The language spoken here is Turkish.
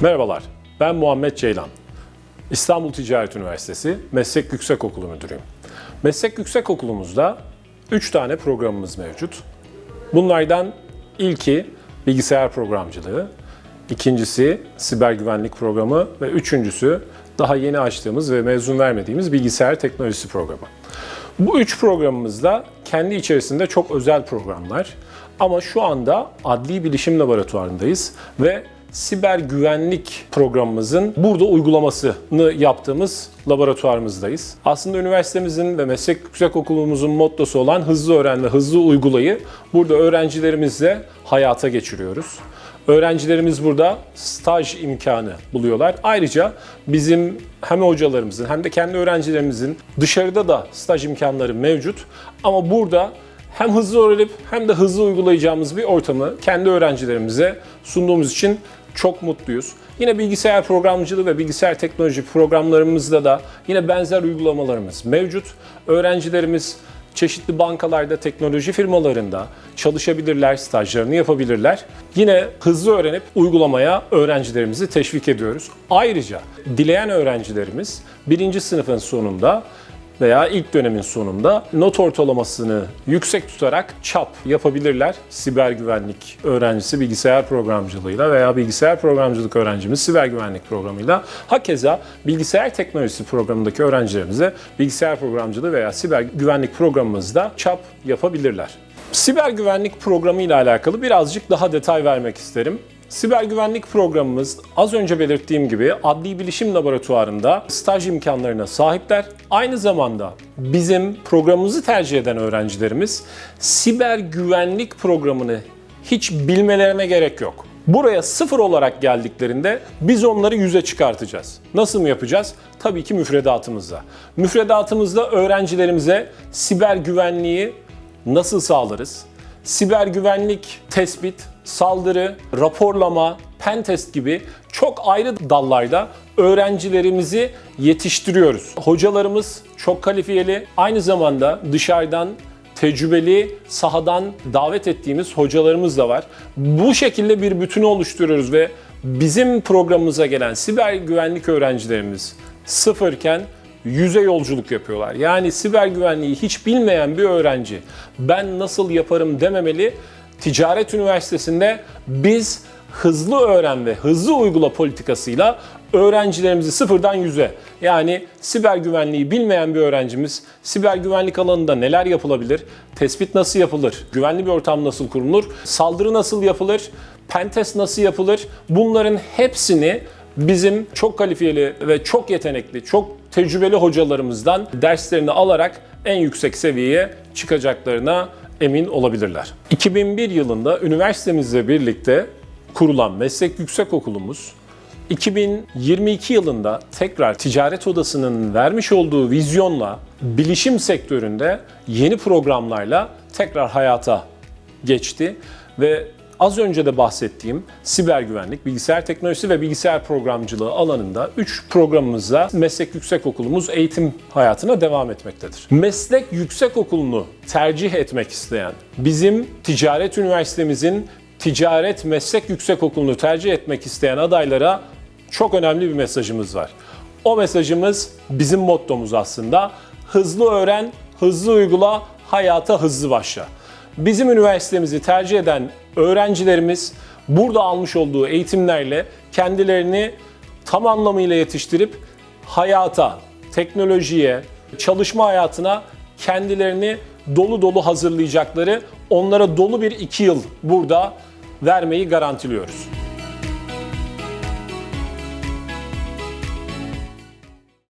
Merhabalar, ben Muhammed Ceylan. İstanbul Ticaret Üniversitesi Meslek Yüksekokulu Müdürüyüm. Meslek Yüksekokulumuzda 3 tane programımız mevcut. Bunlardan ilki bilgisayar programcılığı, ikincisi siber güvenlik programı ve üçüncüsü daha yeni açtığımız ve mezun vermediğimiz bilgisayar teknolojisi programı. Bu üç programımızda kendi içerisinde çok özel programlar ama şu anda Adli Bilişim Laboratuvarındayız ve siber güvenlik programımızın burada uygulamasını yaptığımız laboratuvarımızdayız. Aslında üniversitemizin ve meslek yüksekokulumuzun mottosu olan hızlı öğren ve hızlı uygulayı burada öğrencilerimizle hayata geçiriyoruz. Öğrencilerimiz burada staj imkanı buluyorlar. Ayrıca bizim hem hocalarımızın hem de kendi öğrencilerimizin dışarıda da staj imkanları mevcut. Ama burada hem hızlı öğrenip hem de hızlı uygulayacağımız bir ortamı kendi öğrencilerimize sunduğumuz için çok mutluyuz. Yine bilgisayar programcılığı ve bilgisayar teknoloji programlarımızda da yine benzer uygulamalarımız mevcut. Öğrencilerimiz çeşitli bankalarda, teknoloji firmalarında çalışabilirler, stajlarını yapabilirler. Yine hızlı öğrenip uygulamaya öğrencilerimizi teşvik ediyoruz. Ayrıca dileyen öğrencilerimiz birinci sınıfın sonunda veya ilk dönemin sonunda not ortalamasını yüksek tutarak çap yapabilirler. Siber güvenlik öğrencisi bilgisayar programcılığıyla veya bilgisayar programcılık öğrencimiz siber güvenlik programıyla hakeza bilgisayar teknolojisi programındaki öğrencilerimize bilgisayar programcılığı veya siber güvenlik programımızda çap yapabilirler. Siber güvenlik programı ile alakalı birazcık daha detay vermek isterim. Siber güvenlik programımız az önce belirttiğim gibi Adli Bilişim Laboratuvarında staj imkanlarına sahipler. Aynı zamanda bizim programımızı tercih eden öğrencilerimiz siber güvenlik programını hiç bilmelerine gerek yok. Buraya sıfır olarak geldiklerinde biz onları yüze çıkartacağız. Nasıl mı yapacağız? Tabii ki müfredatımızla. Müfredatımızda öğrencilerimize siber güvenliği nasıl sağlarız? Siber güvenlik tespit, saldırı, raporlama, pen test gibi çok ayrı dallarda öğrencilerimizi yetiştiriyoruz. Hocalarımız çok kalifiyeli. Aynı zamanda dışarıdan tecrübeli, sahadan davet ettiğimiz hocalarımız da var. Bu şekilde bir bütünü oluşturuyoruz ve bizim programımıza gelen siber güvenlik öğrencilerimiz sıfırken yüze yolculuk yapıyorlar. Yani siber güvenliği hiç bilmeyen bir öğrenci ben nasıl yaparım dememeli. Ticaret Üniversitesi'nde biz hızlı öğren ve hızlı uygula politikasıyla öğrencilerimizi sıfırdan yüze yani siber güvenliği bilmeyen bir öğrencimiz siber güvenlik alanında neler yapılabilir, tespit nasıl yapılır, güvenli bir ortam nasıl kurulur, saldırı nasıl yapılır, pentest nasıl yapılır bunların hepsini bizim çok kalifiyeli ve çok yetenekli, çok tecrübeli hocalarımızdan derslerini alarak en yüksek seviyeye çıkacaklarına emin olabilirler. 2001 yılında üniversitemizle birlikte kurulan meslek yüksekokulumuz 2022 yılında tekrar ticaret odasının vermiş olduğu vizyonla bilişim sektöründe yeni programlarla tekrar hayata geçti ve az önce de bahsettiğim siber güvenlik, bilgisayar teknolojisi ve bilgisayar programcılığı alanında 3 programımızla meslek yüksekokulumuz eğitim hayatına devam etmektedir. Meslek yüksekokulunu tercih etmek isteyen, bizim ticaret üniversitemizin ticaret meslek yüksekokulunu tercih etmek isteyen adaylara çok önemli bir mesajımız var. O mesajımız bizim mottomuz aslında. Hızlı öğren, hızlı uygula, hayata hızlı başla. Bizim üniversitemizi tercih eden öğrencilerimiz burada almış olduğu eğitimlerle kendilerini tam anlamıyla yetiştirip hayata, teknolojiye, çalışma hayatına kendilerini dolu dolu hazırlayacakları, onlara dolu bir iki yıl burada vermeyi garantiliyoruz.